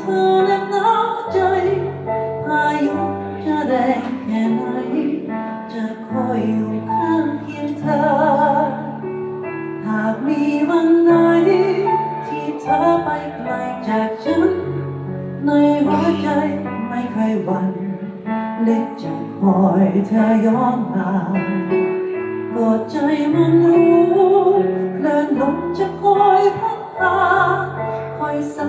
เธอแน่นหนาวใจ พายุจะแรงแค่ไหน จะคอยอยู่ข้างเคียงเธอ หากมีวันไหน ที่เธอไปไกลจากฉัน ในหัวใจไม่เคยหวั่นเล็กจะคอยเธอย้อนมากอดใจมันรู้คลื่นลมจะคอยพัดพาคอยซั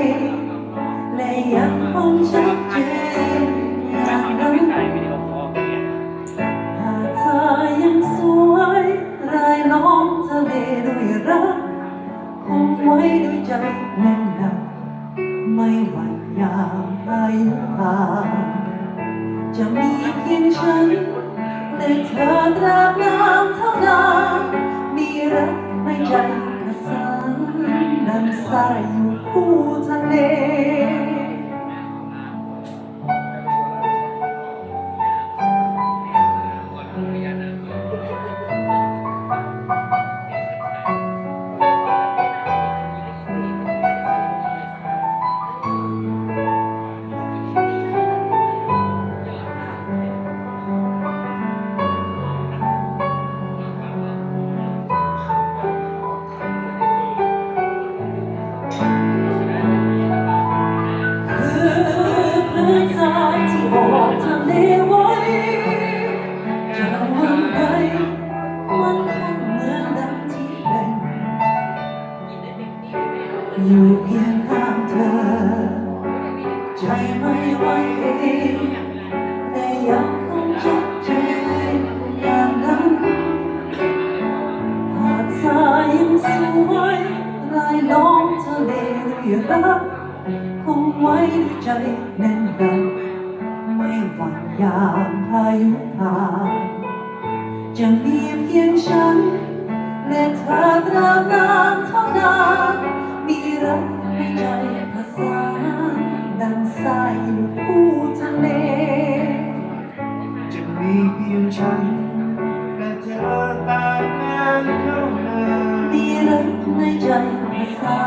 ใจแน่นหนาไม่หวั่นยามพายุผ่านจะมีเพียงฉันและเธอตราบนานเท่านานมีรักในใจกระสานดังสายอยู่คู่ทะเล อยู่เพียงข้างเธอ ใจไม่ไหวเองแต่ยังคงชัดเจนอย่างนั้นหาดทรายยังสวยรายล้อมทะเลด้วยรักคงไว้ด้วยใจแน่นดังไม่หวั่นยามพายุผ่านจะมีเพียงฉันและเธอตราบนานเท่านาน รักไม่ใช่ภาษาดังสายอยู่คู่ทะเล จะมีเพียงฉันและเธอตามงานเข้าหาดีรักในใจภาษา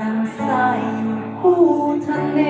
ดังสายอยู่คู่ทะเล